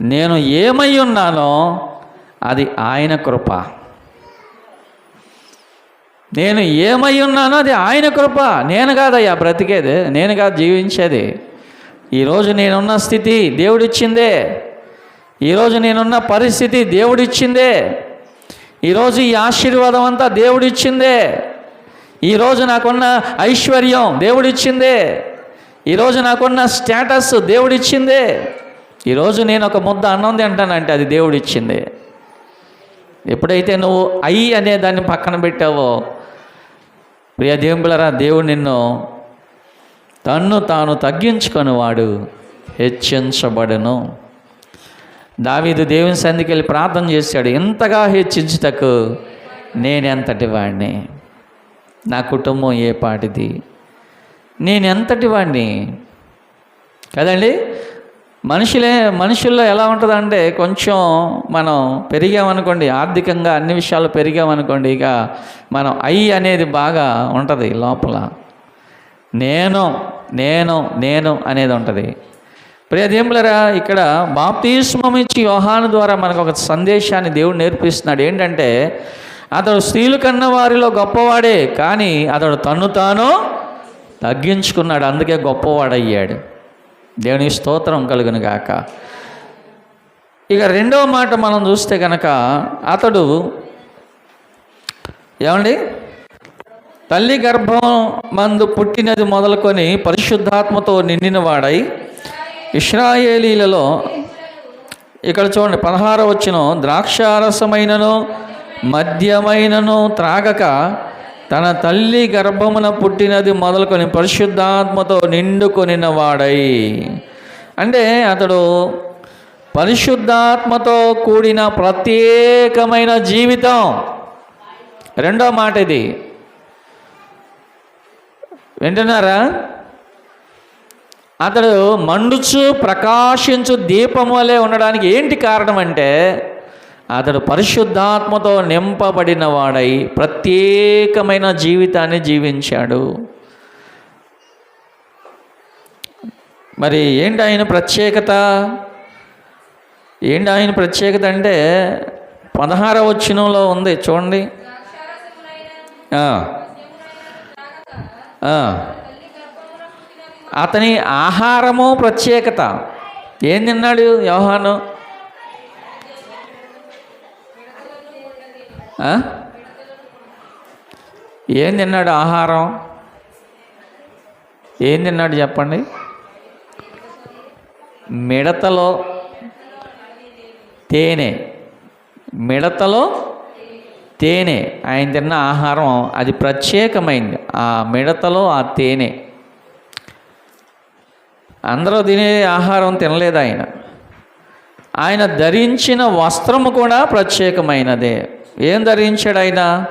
నేను ఏమై ఉన్నానో అది ఆయన కృప. నేను ఏమై ఉన్నానో అది ఆయన కృప. నేను కాదయ్యా బ్రతికేది నేను కాదు జీవించేది. ఈరోజు నేనున్న స్థితి దేవుడిచ్చిందే. ఈరోజు నేనున్న పరిస్థితి దేవుడిచ్చిందే. ఈరోజు ఈ ఆశీర్వాదం అంతా దేవుడిచ్చిందే. ఈరోజు నాకున్న ఐశ్వర్యం దేవుడిచ్చిందే. ఈరోజు నాకున్న స్టేటస్ దేవుడిచ్చిందే. ఈరోజు నేను ఒక ముద్ద అన్నం తింటానంటే అది దేవుడిచ్చిందే. ఎప్పుడైతే నువ్వు ఐ అనే దాన్ని పక్కన పెట్టావో ప్రియ దేవులరా దేవుడు నిన్ను తన్ను తాను తగ్గించుకొని వాడు హెచ్చించబడను. దావీదు దేవుని సంధికి వెళ్ళి ప్రార్థన చేశాడు ఎంతగా హెచ్చించుటకు నేనెంతటి వాడిని నా కుటుంబం ఏ పాటిది? నేను వాడిని కదండి? మనుషులే మనుషుల్లో ఎలా ఉంటుందంటే కొంచెం మనం పెరిగామనుకోండి ఆర్థికంగా అన్ని విషయాలు పెరిగామనుకోండి ఇక మనం ఐ అనేది బాగా ఉంటుంది లోపల. నేను నేను నేను అనేది ఉంటుంది. ప్రియదేములరా ఇక్కడ బాప్తిస్మం ఇచ్చి యోహాను ద్వారా మనకు ఒక సందేశాన్ని దేవుడు నేర్పిస్తున్నాడు. ఏంటంటే అతడు స్త్రీలు కన్న వారిలో గొప్పవాడే కానీ అతడు తన్ను తాను తగ్గించుకున్నాడు అందుకే గొప్పవాడయ్యాడు. దేవుని స్తోత్రం కలుగును గాక. ఇక రెండవ మాట మనం చూస్తే కనుక అతడు ఏమండి? తల్లి గర్భం మందు పుట్టినది మొదలుకొని పరిశుద్ధాత్మతో నిండినవాడై ఇస్రాయేలీలలో ఇక్కడ చూడండి పదహార వచ్చిన ద్రాక్షారసమైనను మద్యమైనను త్రాగక తన తల్లి గర్భమున పుట్టినది మొదలుకొని పరిశుద్ధాత్మతో నిండుకొనిన వాడై. అంటే అతడు పరిశుద్ధాత్మతో కూడిన ప్రత్యేకమైన జీవితం. రెండో మాట ఇది. వింటున్నారా? అతడు మండుచు ప్రకాశించు దీపం వలె ఉండడానికి ఏంటి కారణం అంటే అతడు పరిశుద్ధాత్మతో నింపబడిన వాడై ప్రత్యేకమైన జీవితాన్ని జీవించాడు. మరి ఏంటి ఆయన ప్రత్యేకత? ఏంటి ఆయన ప్రత్యేకత అంటే పదహార వచ్చినంలో ఉంది చూడండి. అతని ఆహారము ప్రత్యేకత. ఏం తిన్నాడు వ్యవహారం ఏం తిన్నాడు ఆహారం? ఏం తిన్నాడు చెప్పండి? మిడతలో తేనె. మిడతలో తేనె. ఆయన తిన్న ఆహారం అది ప్రత్యేకమైంది. ఆ మిడతలో ఆ తేనె. అందరూ తినే ఆహారం తినలేదు ఆయన. ఆయన ధరించిన వస్త్రము కూడా ప్రత్యేకమైనదే. ఏం ధరించాడు ఆయన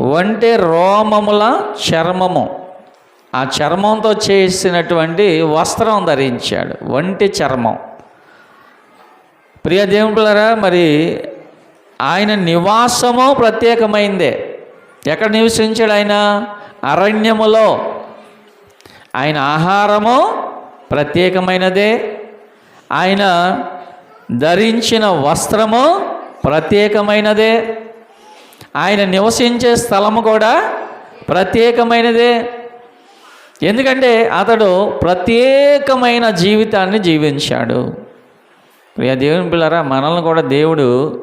వంటి రోమముల చర్మము. ఆ చర్మంతో చేసినటువంటి వస్త్రం ధరించాడు. వంటి చర్మం. ప్రియ దేవుడులరా మరి ఆయన నివాసము ప్రత్యేకమైందే. ఎక్కడ నివసించాడు ఆయన? అరణ్యములో. ఆయన ఆహారము ప్రత్యేకమైనదే. ఆయన ధరించిన వస్త్రము ప్రత్యేకమైనదే. ఆయన నివసించే స్థలము కూడా ప్రత్యేకమైనదే. ఎందుకంటే అతడు ప్రత్యేకమైన జీవితాన్ని జీవించాడు. ప్రియ దేవుని పిల్లరా మనల్ని కూడా దేవుడు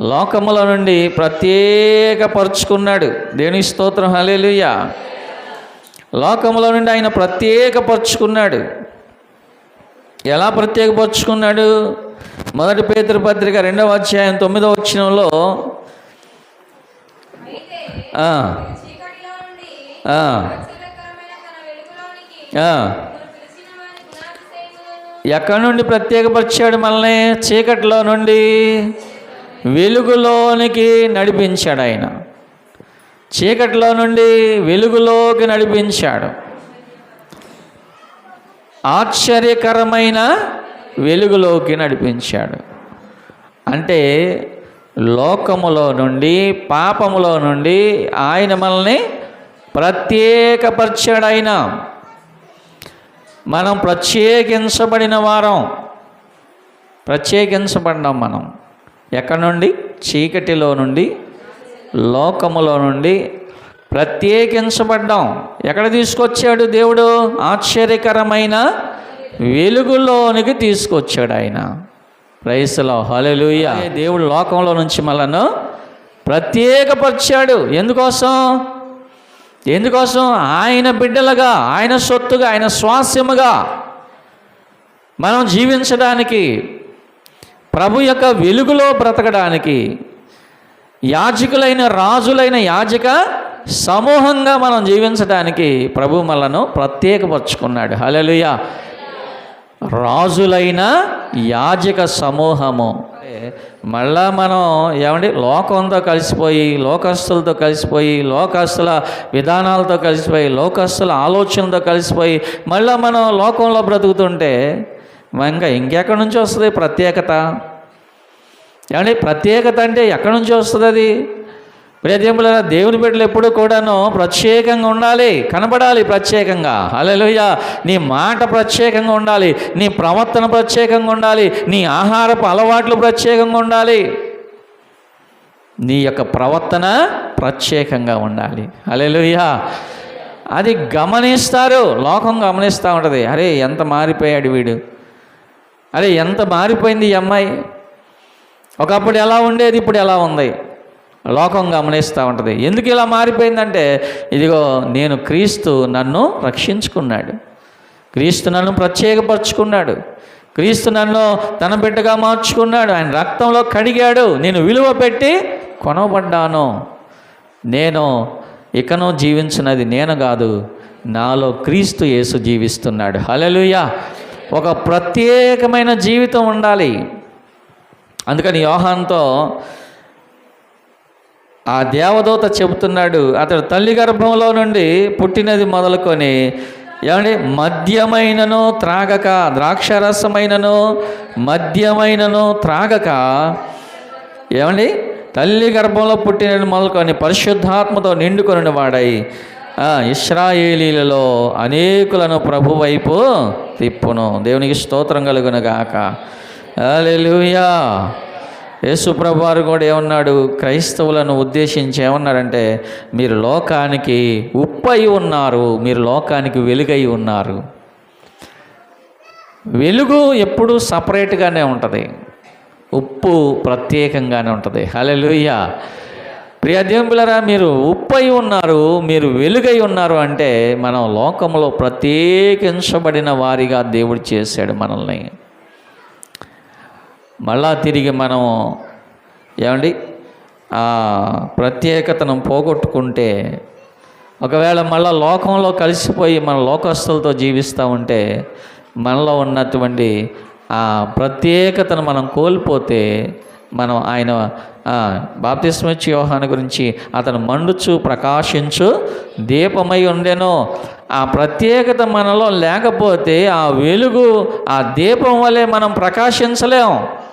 లోకముల నుండి ప్రత్యేకపరుచుకున్నాడు. దేవుని స్తోత్రం హలేలుయ్యా లోకముల నుండి ఆయన ప్రత్యేకపరుచుకున్నాడు. ఎలా ప్రత్యేకపరుచుకున్నాడు? మొదటి పేతృపత్రిక రెండవ అధ్యాయం తొమ్మిదవ వచ్చినంలో ఆ, చీకటిలో నుండి ఆ, ఆశ్చర్యకరమైన తన వెలుగులోనికి ఆ. మిమ్మల్ని పిలిచిన వారి గుణాతిశయములను ఎక్కడి నుండి ప్రత్యేకపరిచాడు మనల్ని? చీకటిలో నుండి వెలుగులోనికి నడిపించాడు ఆయన. చీకటిలో నుండి వెలుగులోకి నడిపించాడు. ఆశ్చర్యకరమైన వెలుగులోకి నడిపించాడు. అంటే లోకములో నుండి పాపములో నుండి ఆయన మనల్ని ప్రత్యేకపరిచాడు మనం ప్రత్యేకించబడిన వారం. ప్రత్యేకించబడ్డాం మనం. ఎక్కడి నుండి? చీకటిలో నుండి లోకములో నుండి ప్రత్యేకించబడ్డాం. ఎక్కడ తీసుకొచ్చాడు దేవుడు? ఆశ్చర్యకరమైన వెలుగులోనికి తీసుకొచ్చాడు ఆయన. రైసులో హలలుయ దేవుడు లోకంలో నుంచి మనను ప్రత్యేకపరిచాడు. ఎందుకోసం? ఎందుకోసం? ఆయన బిడ్డలుగా ఆయన సొత్తుగా ఆయన స్వాస్యముగా మనం జీవించడానికి ప్రభు యొక్క వెలుగులో బ్రతకడానికి యాజకులైన రాజులైన యాజక సమూహంగా మనం జీవించడానికి ప్రభు మనను ప్రత్యేకపరుచుకున్నాడు. హలలుయ రాజులైన యాజక సమూహము. మళ్ళా మనం ఏమండి? లోకంతో కలిసిపోయి లోకస్తులతో కలిసిపోయి లోకస్తుల విధానాలతో కలిసిపోయి లోకస్తుల ఆలోచనలతో కలిసిపోయి మళ్ళీ మనం లోకంలో బ్రతుకుతుంటే ఇంకా ఇంకెక్కడి నుంచి వస్తుంది ప్రత్యేకత? ఏమండి? ప్రత్యేకత అంటే ఎక్కడి నుంచి వస్తుంది అది? ప్రియదేముల దేవుని బిడ్డలు ఎప్పుడు కూడాను ప్రత్యేకంగా ఉండాలి కనబడాలి ప్రత్యేకంగా. హల్లెలూయ. నీ మాట ప్రత్యేకంగా ఉండాలి నీ ప్రవర్తన ప్రత్యేకంగా ఉండాలి నీ ఆహారపు అలవాట్లు ప్రత్యేకంగా ఉండాలి. నీ యొక్క ప్రవర్తన ప్రత్యేకంగా ఉండాలి. హల్లెలూయ. అది గమనిస్తారు లోకం గమనిస్తూ ఉంటుంది. అరే ఎంత మారిపోయాడు వీడు. అరే ఎంత మారిపోయింది ఈ అమ్మాయి. ఒకప్పుడు ఎలా ఉండేది ఇప్పుడు ఎలా ఉంది? లోకం గమనిస్తూ ఉంటుంది. ఎందుకు ఇలా మారిపోయిందంటే ఇదిగో నేను క్రీస్తు నన్ను రక్షించుకున్నాడు. క్రీస్తు నన్ను ప్రత్యేకపరుచుకున్నాడు. క్రీస్తు నన్ను తన బిడ్డగా మార్చుకున్నాడు. ఆయన రక్తంలో కడిగాడు. నేను విలువ పెట్టి కొనబడ్డాను. నేను ఇకను జీవించినది నేను కాదు నాలో క్రీస్తు యేసు జీవిస్తున్నాడు. హల్లెలూయా. ఒక ప్రత్యేకమైన జీవితం ఉండాలి. అందుకని యోహాన్తో ఆ దేవదూత చెబుతున్నాడు అతడు తల్లి గర్భంలో నుండి పుట్టినది మొదలుకొని ఏమండి? మద్యమైనను త్రాగక ద్రాక్షరసమైనను మద్యమైనను త్రాగక ఏమండి? తల్లి గర్భంలో పుట్టినది మొదలుకొని పరిశుద్ధాత్మతో నిండుకొని వాడై ఇస్రాయేలీలలో అనేకులను ప్రభు వైపు తిప్పును. దేవునికి స్తోత్రం కలుగునగాక గాక. హల్లెలూయా యేసుప్రభు వారు కూడా ఏమన్నాడు? క్రైస్తవులను ఉద్దేశించి ఏమన్నారంటే మీరు లోకానికి ఉప్పై ఉన్నారు మీరు లోకానికి వెలుగై ఉన్నారు. వెలుగు ఎప్పుడూ సపరేట్గానే ఉంటుంది. ఉప్పు ప్రత్యేకంగానే ఉంటుంది. హలే లూయ దేవులరా మీరు ఉప్పై ఉన్నారు మీరు వెలుగై ఉన్నారు అంటే మనం లోకంలో ప్రత్యేకించబడిన వారిగా దేవుడు చేశాడు మనల్ని. మళ్ళా తిరిగి మనం ఏమండి? ఆ ప్రత్యేకతను పోగొట్టుకుంటే ఒకవేళ మళ్ళా లోకంలో కలిసిపోయి మన లోకస్తులతో జీవిస్తూ ఉంటే మనలో ఉన్నటువంటి ఆ ప్రత్యేకతను మనం కోల్పోతే మనం ఆయన బాప్తిస్మచ్చి యోహాను గురించి అతను మండుచు ప్రకాశించు దీపమై ఉండెను. ఆ ప్రత్యేకత మనలో లేకపోతే ఆ వెలుగు ఆ దీపం వలె మనం ప్రకాశించలేం.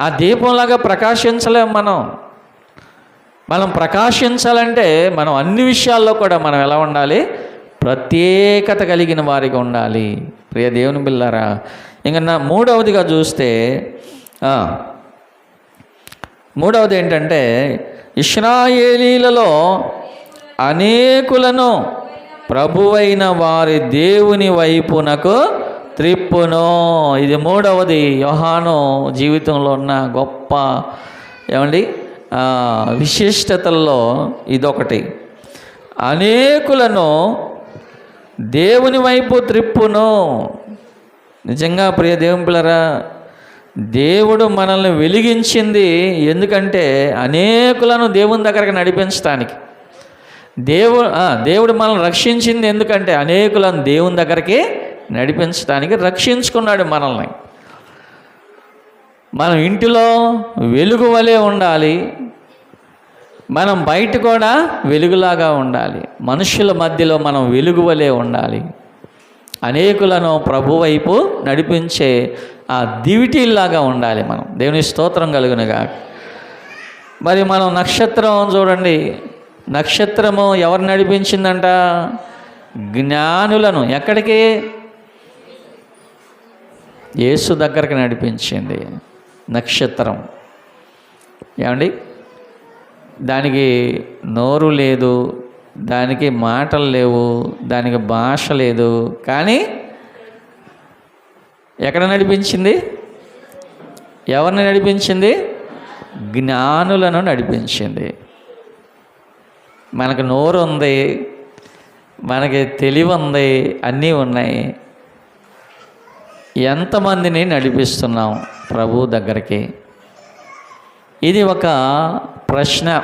ఆ దీపంలాగా ప్రకాశించలేం మనం. మనం ప్రకాశించాలంటే మనం అన్ని విషయాల్లో కూడా మనం ఎలా ఉండాలి? ప్రత్యేకత కలిగిన వారిగా ఉండాలి. ప్రియ దేవుని బిల్లారా ఇంకా నా మూడవదిగా చూస్తే మూడవది ఏంటంటే ఇష్రాయేలీలలో అనేకులను ప్రభువైన వారి దేవుని వైపునకు త్రిప్పును. ఇది మూడవది యోహాను జీవితంలో ఉన్న గొప్ప ఏమండి? విశిష్టతల్లో ఇదొకటి. అనేకులను దేవుని వైపు త్రిప్పును. నిజంగా ప్రియ దేవుని పిల్లరా దేవుడు మనల్ని వెలిగించింది ఎందుకంటే అనేకులను దేవుని దగ్గరకు నడిపించడానికి దేవు దేవుడు మనల్ని రక్షించింది ఎందుకంటే అనేకులను దేవుని దగ్గరికి నడిపించడానికి రక్షించుకున్నాడు మనల్ని. మనం ఇంటిలో వెలుగు వలె ఉండాలి. మనం బయట కూడా వెలుగులాగా ఉండాలి. మనుషుల మధ్యలో మనం వెలుగు వలె ఉండాలి. అనేకులను ప్రభు వైపు నడిపించే ఆ దివిటీల్లాగా ఉండాలి మనం. దేవుని స్తోత్రం కలుగునుగా మరి మనం నక్షత్రం చూడండి. నక్షత్రము ఎవరు నడిపించిందంట? జ్ఞానులను. ఎక్కడికి? యేసు దగ్గరకు నడిపించింది నక్షత్రం. ఏమండి? దానికి నోరు లేదు దానికి మాటలు లేవు దానికి భాష లేదు. కానీ ఎక్కడ నడిపించింది? ఎవరిని నడిపించింది? జ్ఞానులను నడిపించింది. మనకు నోరు ఉంది మనకి తెలివి ఉంది అన్నీ ఉన్నాయి. ఎంతమందిని నడిపిస్తున్నాం ప్రభు దగ్గరికి? ఇది ఒక ప్రశ్న.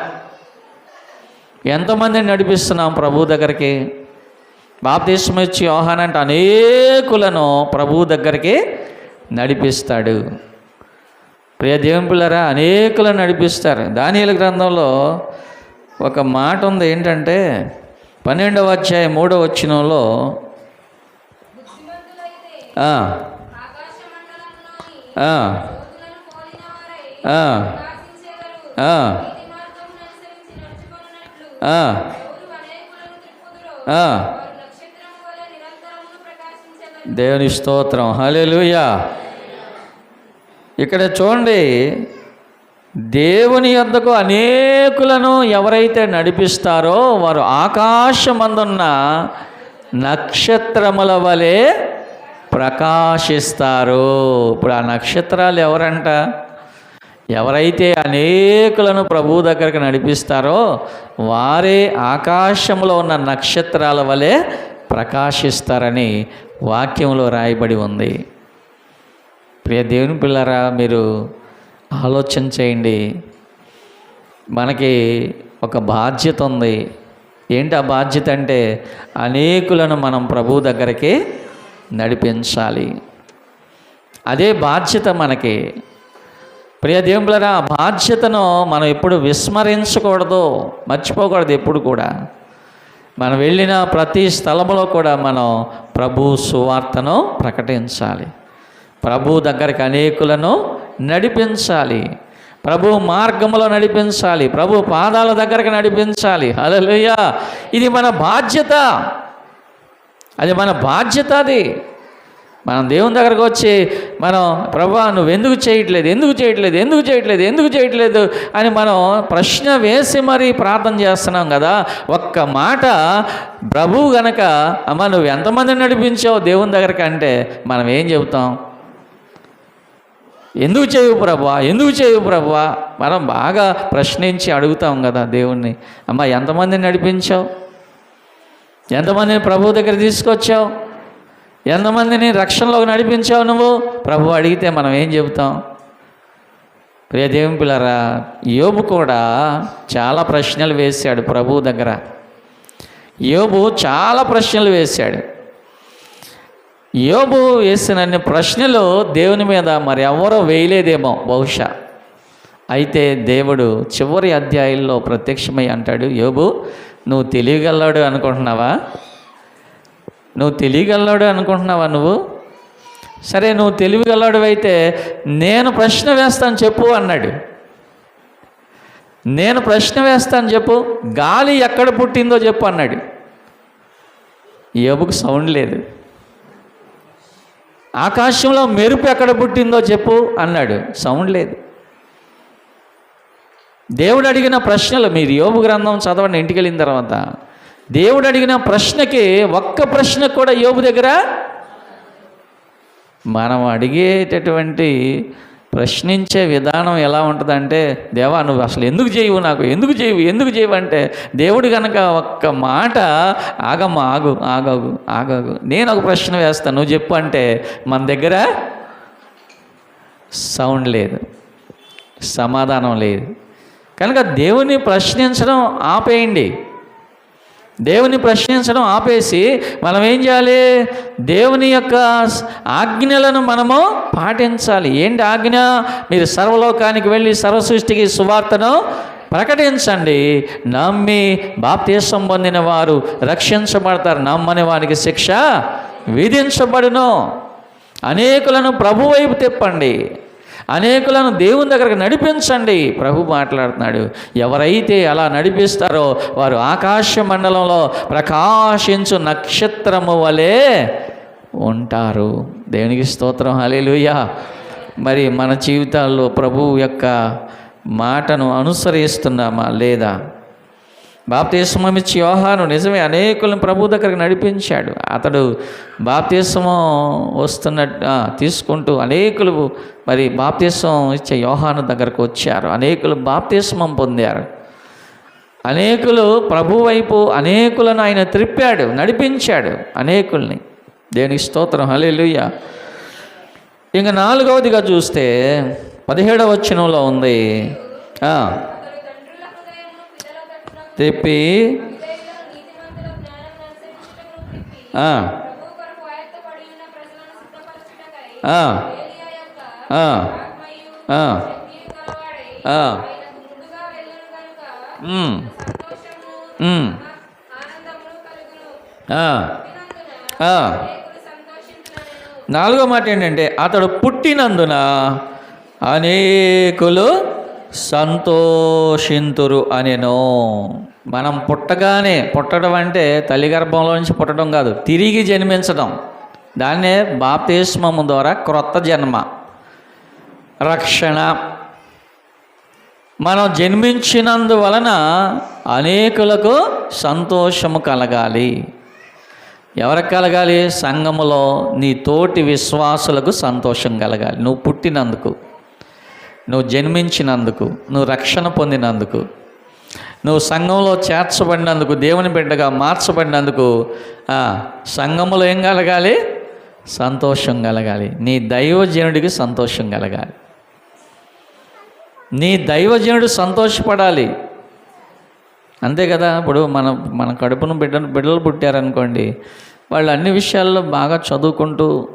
ఎంతమందిని నడిపిస్తున్నాం ప్రభు దగ్గరికి? బాప్తీసం ఇచ్చి యోహాన్ అంటే అనేకులను ప్రభు దగ్గరికి నడిపిస్తాడు. ప్రియ దేవుని అనేకులను నడిపిస్తారు. దానియల గ్రంథంలో ఒక మాట ఉంది ఏంటంటే పన్నెండవ అధ్యాయం మూడవ వచ్చినంలో దేవుని స్తోత్రం. హల్లెలూయా. ఇక్కడ చూడండి దేవుని యొద్దకు అనేకులను ఎవరైతే నడిపిస్తారో వారు ఆకాశమందున్న నక్షత్రముల వలె ప్రకాశిస్తారు. ఇప్పుడు ఆ నక్షత్రాలు ఎవరంట? ఎవరైతే అనేకులను ప్రభు దగ్గరికి నడిపిస్తారో వారే ఆకాశంలో ఉన్న నక్షత్రాల వలె ప్రకాశిస్తారని వాక్యంలో రాయబడి ఉంది. ప్రియ దేవుని పిల్లరా మీరు ఆలోచన చేయండి. మనకి ఒక బాధ్యత ఉంది. ఏంటి ఆ బాధ్యత అంటే అనేకులను మనం ప్రభు దగ్గరికి నడిపించాలి. అదే బాధ్యత మనకి. ప్రియ దేవుళ్ళరా ఆ బాధ్యతను మనం ఎప్పుడు విస్మరించకూడదు మర్చిపోకూడదు ఎప్పుడు కూడా. మనం వెళ్ళిన ప్రతి స్థలంలో కూడా మనం ప్రభు సువార్తను ప్రకటించాలి. ప్రభు దగ్గరికి అనేకులను నడిపించాలి. ప్రభు మార్గంలో నడిపించాలి. ప్రభు పాదాల దగ్గరకు నడిపించాలి. హల్లెలూయా! ఇది మన బాధ్యత. అది మన బాధ్యత అది. మనం దేవుని దగ్గరకు వచ్చి మనం ప్రభా నువ్వు ఎందుకు చేయట్లేదు? ఎందుకు చేయట్లేదు? ఎందుకు చేయట్లేదు? ఎందుకు చేయట్లేదు? అని మనం ప్రశ్న వేసి మరీ ప్రార్థన చేస్తున్నాం కదా. ఒక్క మాట ప్రభువు గనక అమ్మ నువ్వు ఎంతమందిని నడిపించావు దేవుని దగ్గరకు? అంటే మనం ఏం చెబుతాం? ఎందుకు చేయవు ప్రభా? ఎందుకు చేయవు ప్రభా? మనం బాగా ప్రశ్నించి అడుగుతాం కదా దేవుణ్ణి. అమ్మ ఎంతమందిని నడిపించావు? ఎంతమందిని ప్రభు దగ్గర తీసుకొచ్చావు? ఎంతమందిని రక్షణలోకి నడిపించావు నువ్వు? ప్రభు అడిగితే మనం ఏం చెబుతాం? ప్రియ దేవుని పిల్లరా యోబు కూడా చాలా ప్రశ్నలు వేశాడు ప్రభు దగ్గర. యోబు చాలా ప్రశ్నలు వేశాడు. యోబు వేసినన్ని ప్రశ్నలు దేవుని మీద మరి ఎవరో వేయలేదేమో బహుశా. అయితే దేవుడు చివరి అధ్యాయంలో ప్రత్యక్షమై అంటాడు యోబు నువ్వు తెలియగలవాడు అనుకుంటున్నావా? నువ్వు తెలియగలవాడు అనుకుంటున్నావా నువ్వు? సరే నువ్వు తెలివిగలవాడు అయితే నేను ప్రశ్న వేస్తాను చెప్పు అన్నాడు. నేను ప్రశ్న వేస్తాను చెప్పు గాలి ఎక్కడ పుట్టిందో చెప్పు అన్నాడు. ఏబుకు సౌండ్ లేదు. ఆకాశంలో మెరుపు ఎక్కడ పుట్టిందో చెప్పు అన్నాడు. సౌండ్ లేదు. దేవుడు అడిగిన ప్రశ్నలు మీరు యోగు గ్రంథం చదవండి ఇంటికి వెళ్ళిన తర్వాత. దేవుడు అడిగిన ప్రశ్నకి ఒక్క ప్రశ్న కూడా యోగు దగ్గర? మనం అడిగేటటువంటి ప్రశ్నించే విధానం ఎలా ఉంటుందంటే దేవా నువ్వు అసలు ఎందుకు చేయవు నాకు? ఎందుకు చేయవు? ఎందుకు చేయవు అంటే దేవుడు కనుక ఒక్క మాట ఆగమ్మ ఆగు ఆగాగు ఆగాగు నేను ఒక ప్రశ్న వేస్తాను నువ్వు చెప్పు అంటే మన దగ్గర సౌండ్ లేదు సమాధానం లేదు. కనుక దేవుని ప్రశ్నించడం ఆపేయండి. దేవుని ప్రశ్నించడం ఆపేసి మనం ఏం చేయాలి? దేవుని యొక్క ఆజ్ఞలను మనము పాటించాలి. ఏంటి ఆజ్ఞ? మీరు సర్వలోకానికి వెళ్ళి సర్వసృష్టికి సువార్తను ప్రకటించండి. నమ్మి బాప్తీసం పొందిన వారు రక్షించబడతారు. నమ్మని వారికి శిక్ష విధించబడును. అనేకులను ప్రభు వైపు తిప్పండి. అనేకులను దేవుని దగ్గరకు నడిపించండి. ప్రభు మాట్లాడుతున్నాడు. ఎవరైతే అలా నడిపిస్తారో వారు ఆకాశ మండలంలో ప్రకాశించు నక్షత్రము వలె ఉంటారు. దేవునికి స్తోత్రం. హల్లెలూయా. మరి మన జీవితాల్లో ప్రభు యొక్క మాటను అనుసరిస్తున్నామా? లేదా? బాప్తీసమం ఇచ్చి యోహాను నిజమే అనేకులను ప్రభు దగ్గరికి నడిపించాడు. అతడు బాప్తీసమం వస్తున్నట్టు తీసుకుంటూ అనేకులు మరి బాప్తీసం ఇచ్చే యోహాను దగ్గరకు వచ్చారు. అనేకులు బాప్తీసమం పొందారు. అనేకులు ప్రభు వైపు అనేకులను ఆయన త్రిప్పాడు నడిపించాడు అనేకుల్ని. దేనికి స్తోత్రం? హలేలుయ్య ఇంక నాలుగవదిగా చూస్తే పదిహేడవ వచనంలో ఉంది ఆ, అతడు తండ్రుల హృదయమును పిల్లల తట్టున తిప్పి నాలుగో మాట ఏంటంటే అతడు పుట్టినందున అనేకులు సంతోషింతురు అనెను. మనం పుట్టగానే పుట్టడం అంటే తల్లి గర్భంలో నుంచి పుట్టడం కాదు తిరిగి జన్మించడం. దాన్నే బాప్తిస్మము ద్వారా క్రొత్త జన్మ. రక్షణ. మనం జన్మించినందువలన అనేకులకు సంతోషము కలగాలి. ఎవరికి కలగాలి? సంఘములో నీ తోటి విశ్వాసులకు సంతోషం కలగాలి. నువ్వు పుట్టినందుకు నువ్వు జన్మించినందుకు నువ్వు రక్షణ పొందినందుకు. నువ్వు సంఘంలో చేర్చబడినందుకు దేవుని బిడ్డగా మార్చబడినందుకు సంఘములో ఏం కలగాలి? సంతోషం కలగాలి. నీ దైవజనుడికి సంతోషం కలగాలి. నీ దైవజనుడు సంతోషపడాలి. అంతే కదా? ఇప్పుడు మన మన కడుపును బిడ్డ బిడ్డలు పుట్టారనుకోండి వాళ్ళు అన్ని విషయాల్లో బాగా చదువుకుంటూ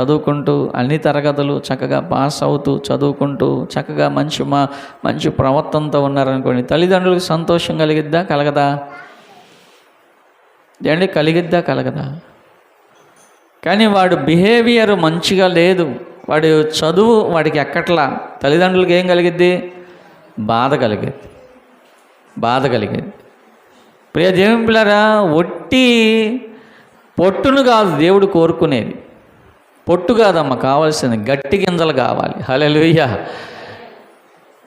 చదువుకుంటూ అన్ని తరగతులు చక్కగా పాస్ అవుతూ చదువుకుంటూ చక్కగా మంచి మా మంచి ప్రవర్తనతో ఉన్నారనుకోండి తల్లిదండ్రులకు సంతోషం కలిగిద్దా కలగదా? ఏంటి కలిగిద్దా కలగదా? కానీ వాడు బిహేవియర్ మంచిగా లేదు. వాడు చదువు వాడికి ఎక్కట్లా? తల్లిదండ్రులకు ఏం కలిగిద్ది? బాధ కలిగేది బాధ కలిగేది ప్రియ దేవుని పిల్లరా ఒట్టి పొట్టును కాదు దేవుడు కోరుకునేది. పొట్టు కాదమ్మ కావాల్సింది గట్టి గింజలు కావాలి. హలెలుయ్య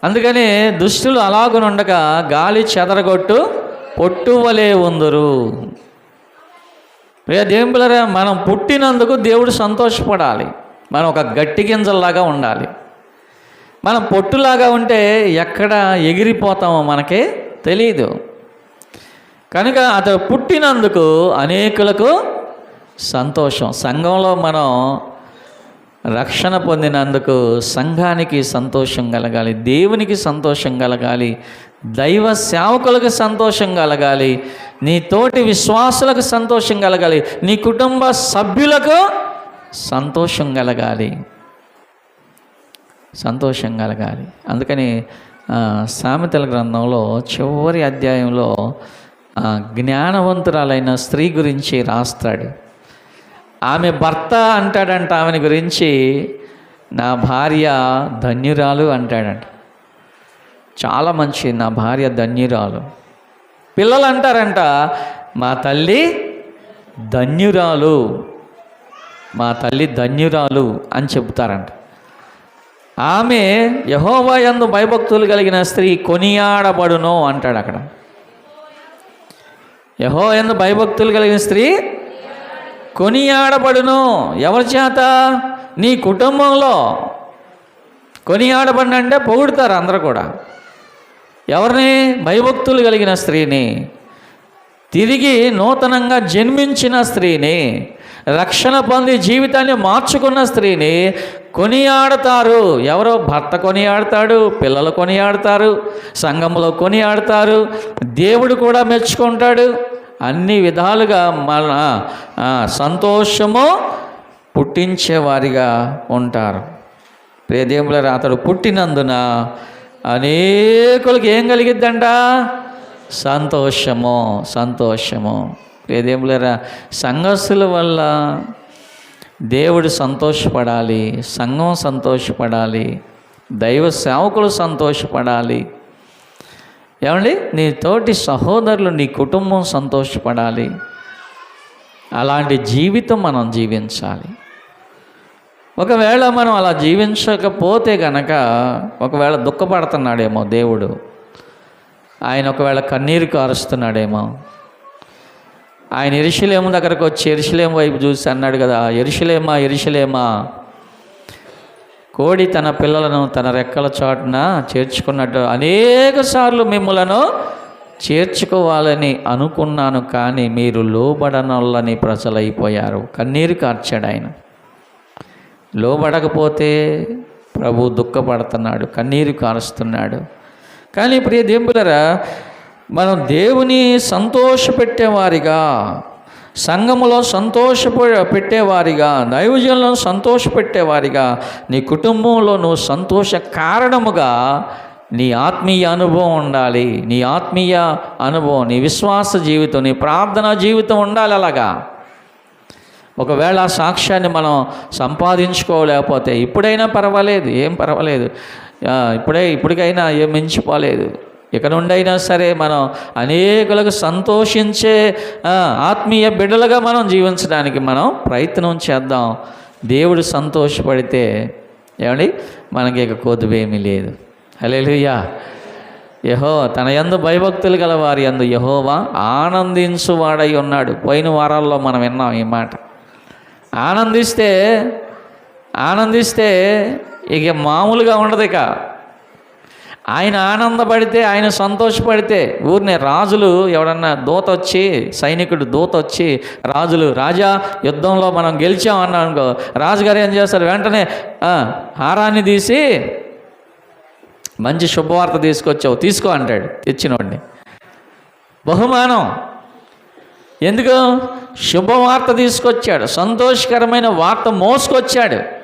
అందుకని దుష్టులు అలాగునుండగా గాలి చెదరగొట్టు పొట్టు వలె ఉందరు. ప్రియ దేవుని పిల్లరా మనం పుట్టినందుకు దేవుడు సంతోషపడాలి. మనం ఒక గట్టి గింజల్లాగా ఉండాలి. మనం పొట్టులాగా ఉంటే ఎక్కడ ఎగిరిపోతామో మనకే తెలియదు కనుక అతడు పుట్టినందుకు అనేకులకు సంతోషం. సంఘంలో మనం రక్షణ పొందినందుకు సంఘానికి సంతోషం కలగాలి దేవునికి సంతోషం కలగాలి దైవ సేవకులకు సంతోషం కలగాలి నీ తోటి విశ్వాసులకు సంతోషం కలగాలి నీ కుటుంబ సభ్యులకు సంతోషం కలగాలి. సంతోషం కలగాలి. అందుకని సామెతల గ్రంథంలో చివరి అధ్యాయంలో జ్ఞానవంతురాలైన స్త్రీ గురించి రాస్తాడు. ఆమె భర్త అంటాడంట ఆమెని గురించి నా భార్య ధన్యురాలు అంటాడంట. చాలా మంచి నా భార్య ధన్యురాలు. పిల్లలు అంటారంట మా తల్లి ధన్యురాలు మా తల్లి ధన్యురాలు అని చెబుతారంట. ఆమె యహోవయందు భయభక్తులు కలిగిన స్త్రీ కొనియాడబడును అంటాడు అక్కడ. యహో ఎందు భయభక్తులు కలిగిన స్త్రీ కొనియాడబడును. ఎవరి చేత? నీ కుటుంబంలో. కొనియాడబడిన అంటే పొగుడుతారు అందరూ కూడా. ఎవరిని? భయభక్తులు కలిగిన స్త్రీని. తిరిగి నూతనంగా జన్మించిన స్త్రీని. రక్షణ పొంది జీవితాన్ని మార్చుకున్న స్త్రీని కొనియాడతారు. ఎవరో భర్త కొనియాడతాడు పిల్లలు కొనియాడతారు సంఘంలో కొనియాడతారు దేవుడు కూడా మెచ్చుకుంటాడు. అన్ని విధాలుగా మన సంతోషము పుట్టించేవారిగా ఉంటారు. ప్రేదేములరా అతడు పుట్టినందున అనేకులకు ఏం కలిగిద్దంట? సంతోషము సంతోషము. ప్రేదేములరా సంఘస్సుల వల్ల దేవుడు సంతోషపడాలి సంఘం సంతోషపడాలి దైవ సేవకులు సంతోషపడాలి ఏమండి? నీ తోటి సహోదరులు నీ కుటుంబం సంతోషపడాలి. అలాంటి జీవితం మనం జీవించాలి. ఒకవేళ మనం అలా జీవించకపోతే గనక ఒకవేళ దుఃఖపడుతున్నాడేమో దేవుడు. ఆయన ఒకవేళ కన్నీరు కారుస్తున్నాడేమో. ఆయన ఎరుషులేము దగ్గరకు వచ్చి ఎరుషలేం వైపు చూసి అన్నాడు కదా ఎరుషలేమా ఎరుషలేమా? కోడి తన పిల్లలను తన రెక్కల చాటున చేర్చుకున్నట్టు అనేక సార్లు మిమ్మలను చేర్చుకోవాలని అనుకున్నాను కానీ మీరు లోబడనొల్లని ప్రజలైపోయారు. కన్నీరు కార్చాడు ఆయన. లోబడకపోతే ప్రభు దుఃఖపడుతున్నాడు కన్నీరు కారుస్తున్నాడు. కానీ ప్రియ దేవులరా మనం దేవుని సంతోషపెట్టేవారిగా సంఘములో సంతోష పెట్టేవారిగా దైవజనులను సంతోషపెట్టేవారిగా నీ కుటుంబంలో నువ్వు సంతోష కారణముగా నీ ఆత్మీయ అనుభవం ఉండాలి. నీ ఆత్మీయ అనుభవం నీ విశ్వాస జీవితం నీ ప్రార్థనా జీవితం ఉండాలి అలాగా. ఒకవేళ ఆ సాక్ష్యాన్ని మనం సంపాదించుకోలేకపోతే ఇప్పుడైనా పర్వాలేదు ఏం పర్వాలేదు. ఇప్పుడే ఇప్పటికైనా ఏం మించిపోలేదు. ఇక నుండైనా సరే మనం అనేకులకు సంతోషించే ఆత్మీయ బిడ్డలుగా మనం జీవించడానికి మనం ప్రయత్నం చేద్దాం. దేవుడు సంతోషపడితే ఏమండి? మనకి ఇక కొద్దువేమీ లేదు. హలేలుయ్యా యహో తన యందు భయభక్తులు గల వారి యందు యహోవా ఆనందించువాడై ఉన్నాడు. పోయిన వారాల్లో మనం విన్నాం ఈ మాట. ఆనందిస్తే ఆనందిస్తే ఇక మామూలుగా ఉండదు ఇక. ఆయన ఆనందపడితే ఆయన సంతోషపడితే ఊరినే రాజులు ఎవడన్నా దూత వచ్చి సైనికుడు దూత వచ్చి రాజులు రాజా యుద్ధంలో మనం గెలిచాం అన్నాం అనుకో రాజుగారు ఏం చేస్తారు? వెంటనే హారాన్ని తీసి మంచి శుభవార్త తీసుకొచ్చావు తీసుకో అంటాడు తెచ్చినోడిని. బహుమానం. ఎందుకు? శుభవార్త తీసుకొచ్చాడు సంతోషకరమైన వార్త మోసుకొచ్చాడు.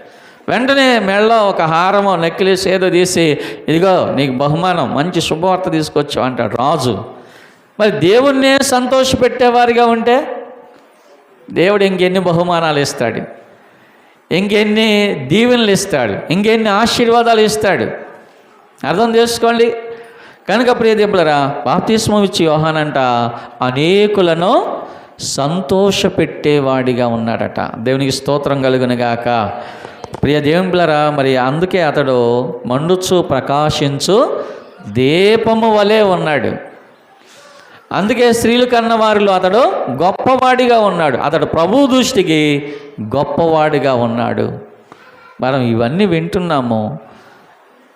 వెంటనే మెళ్ళలో ఒక హారమో నెక్లెస్ ఏదో తీసి ఇదిగో నీకు బహుమానం మంచి శుభవార్త తీసుకొచ్చావు అంటాడు రాజు. మరి దేవుణ్ణే సంతోషపెట్టేవారిగా ఉంటే దేవుడు ఇంకెన్ని బహుమానాలు ఇస్తాడు? ఇంకెన్ని దీవెనలు ఇస్తాడు? ఇంకెన్ని ఆశీర్వాదాలు ఇస్తాడు? అర్థం చేసుకోండి. కనుక ప్రియదేపులరా బాప్తిస్మం ఇచ్చి యోహానంట అనేకులను సంతోషపెట్టేవాడిగా ఉన్నాడట. దేవునికి స్తోత్రం కలుగునుగాక ప్రియ దేవునిపులరా మరి అందుకే అతడు మండుచు ప్రకాశించు దీపము వలె ఉన్నాడు. అందుకే స్త్రీలు కన్న వారిలో అతడు గొప్పవాడిగా ఉన్నాడు. అతడు ప్రభు దృష్టికి గొప్పవాడిగా ఉన్నాడు. మనం ఇవన్నీ వింటున్నాము.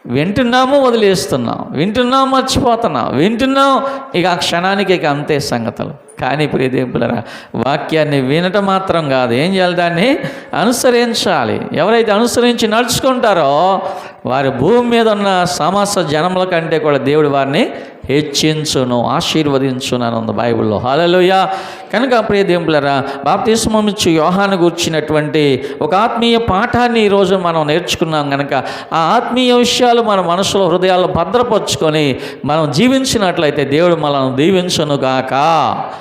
వింటున్నాము వదిలేస్తున్నాం. వింటున్నాం మర్చిపోతున్నాం. వింటున్నాం ఇక ఆ క్షణానికి ఇక అంతే సంగతులు. కానీ ప్రియదేవులరా వాక్యాన్ని వినటం మాత్రం కాదు. ఏం చేయాలి దాన్ని? అనుసరించాలి. ఎవరైతే అనుసరించి నడుచుకుంటారో వారి భూమి మీద ఉన్న సమస్త జనముల కంటే కూడా దేవుడు వారిని హెచ్చించును ఆశీర్వదించును ఉంది బైబిల్లో. హాలలోయ కనుక ప్రియ దేవులరా బాప్తిస్మం ఇచ్చి యోహాను కూర్చున్నటువంటి ఒక ఆత్మీయ పాఠాన్ని ఈరోజు మనం నేర్చుకున్నాం కనుక ఆ ఆత్మీయ విషయాలు మన మనసులో హృదయాల్లో భద్రపరుచుకొని మనం జీవించినట్లయితే దేవుడు మనల్ని దీవించును గాక